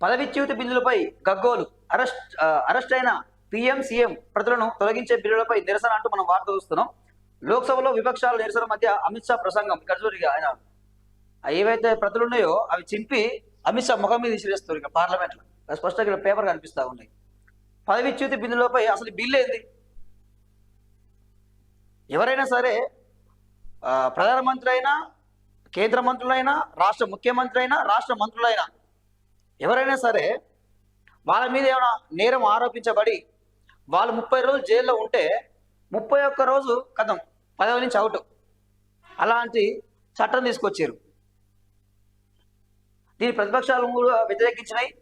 పదవిచ్యుతి బిల్లులపై గగ్గోలు. Arrest arrest అయిన పీఎం సీఎం ప్రజలను తొలగించే బిల్లులపై నిరసన అంటూ మనం వార్త చూస్తున్నాం. లోక్సభలో విపక్షాల నిరసన మధ్య అమిత్ షా ప్రసంగం ఇక్కడ చూడు ఆయన ఏవైతే ప్రతులు ఉన్నాయో అవి చింపి అమిత్ షా ముఖం మీద విసిరేస్తారు ఇక పార్లమెంట్లో. స్పష్టంగా ఇక్కడ పేపర్ కనిపిస్తా ఉన్నాయి. పదవిచ్యుతి బిల్లులపై అసలు బిల్లు ఏంది? ఎవరైనా సరే ఆ, ప్రధానమంత్రి అయినా కేంద్ర మంత్రులైనా రాష్ట్ర ముఖ్యమంత్రి అయినా రాష్ట్ర మంత్రులైనా ఎవరైనా సరే వాళ్ళ మీద ఏమైనా నేరం ఆరోపించబడి వాళ్ళు ముప్పై రోజులు జైల్లో ఉంటే ముప్పై ఒక్క రోజు కథం పదవి నుంచి అవుట్. అలాంటి చట్టం తీసుకొచ్చారు. దీని ప్రతిపక్షాలు కూడా వ్యతిరేకించినాయి.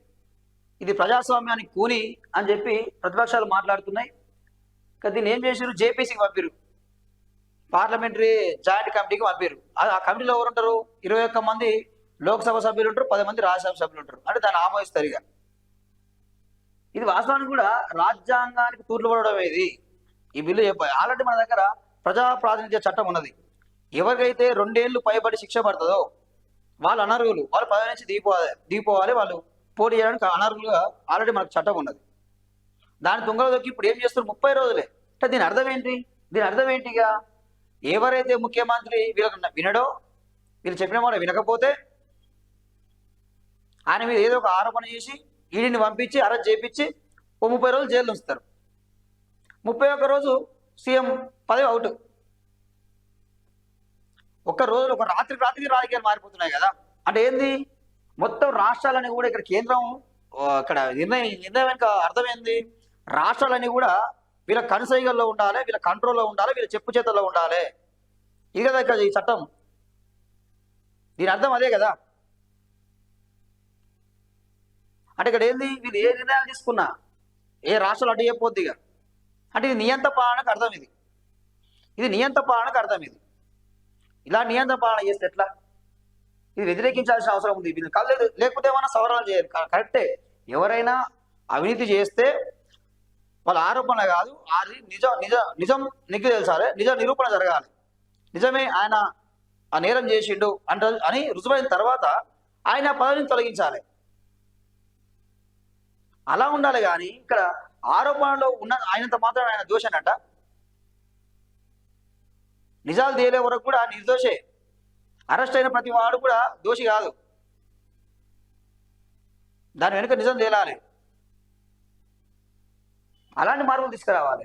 ఇది ప్రజాస్వామ్యానికి కూని అని చెప్పి ప్రతిపక్షాలు మాట్లాడుతున్నాయి. కానీ దీన్ని ఏం చేశారు జేపీసీకి పంపారు పార్లమెంటరీ జాయింట్ కమిటీకి పంపారు ఆ- ఆ కమిటీలో ఎవరుంటారు? ఇరవై ఒక్క మంది లోక్సభ సభ్యులు ఉంటారు పది మంది రాజ్యసభ సభ్యులు ఉంటారు. అంటే దాన్ని ఆమోదిస్తారు ఇక ఇది వాస్తవానికి కూడా రాజ్యాంగానికి తూర్లు పడడం ఇది ఈ బిల్లు చెప్పాలి. ఆల్రెడీ మన దగ్గర ప్రజా ప్రాతినిధ్య చట్టం ఉన్నది. ఎవరికైతే రెండేళ్ళు పైబడి శిక్ష పడుతుందో వాళ్ళు అనర్హులు. వాళ్ళు పదవి నుంచి దిగిపోవాలి దిగిపోవాలి వాళ్ళు. పోటీ చేయడానికి అనర్హులుగా ఆల్రెడీ మనకు చట్టం ఉన్నది. దాని తుంగలో దొక్కి ఇప్పుడు ఏం చేస్తారు ముప్పై రోజులే. అంటే దీని అర్థం ఏంటి? దీని అర్థం ఏంటిగా? ఎవరైతే ముఖ్యమంత్రి వీళ్ళకు వినడో వీళ్ళు చెప్పిన మాట వినకపోతే ఆయన మీద ఏదో ఒక ఆరోపణ చేసి ఈడీని పంపించి అరెస్ట్ చేయించి ఓ ముప్పై రోజులు జైలు ఉంచుతారు. ముప్పై ఒక్క రోజు సీఎం పదవి అవుట్. ఒక్క రోజు ఒక రాత్రికి రాత్రికి రాజకీయాలు మారిపోతున్నాయి కదా. అంటే ఏంది? మొత్తం రాష్ట్రాలని కూడా ఇక్కడ కేంద్రం ఇక్కడ నిర్ణయం నిర్ణయం వెనుక అర్థమైంది. రాష్ట్రాలని రాష్ట్రాలన్నీ కూడా వీళ్ళ కనుసైగల్లో ఉండాలి వీళ్ళ కంట్రోల్లో ఉండాలి వీళ్ళ చెప్పు చేతల్లో ఉండాలి. ఇది కదా ఇక్కడ ఈ చట్టం దీని అర్థం అదే కదా. అంటే ఇక్కడ ఏంది? వీళ్ళు ఏ నిర్ణయాలు తీసుకున్నా ఏ రాష్ట్రాలు అటు చెప్పొద్దు ఇక. అంటే ఇది నియంత్ర పాలనకు అర్థం ఇది. ఇది నియంత్ర పాలనకు అర్థం ఇది. ఇలా నియంత్రణ పాలన చేస్తే ఎట్లా? ఇది వ్యతిరేకించాల్సిన అవసరం ఉంది. వీళ్ళు కలలేదు లేకపోతే ఏమైనా సవరణలు చేయాలి. కరెక్టే. ఎవరైనా అవినీతి చేస్తే వాళ్ళ ఆరోపణ కాదు అది నిజ నిజ నిజం నిగ్గు తెలుసాలి. నిజ నిరూపణ జరగాలి. నిజమే ఆయన ఆ నేరం చేసిండు అంట అని రుజువైన తర్వాత ఆయన పదవిని తొలగించాలి. అలా ఉండాలి కానీ ఇక్కడ ఆరోపణలో ఉన్న ఆయనంత మాత్రం ఆయన దోషనట. నిజాలు తేలే వరకు కూడా నిర్దోషే. అరెస్ట్ అయిన ప్రతి వాడు కూడా దోషి కాదు. దాని వెనుక నిజం తేలాలి. అలాంటి మార్పులు తీసుకురావాలి.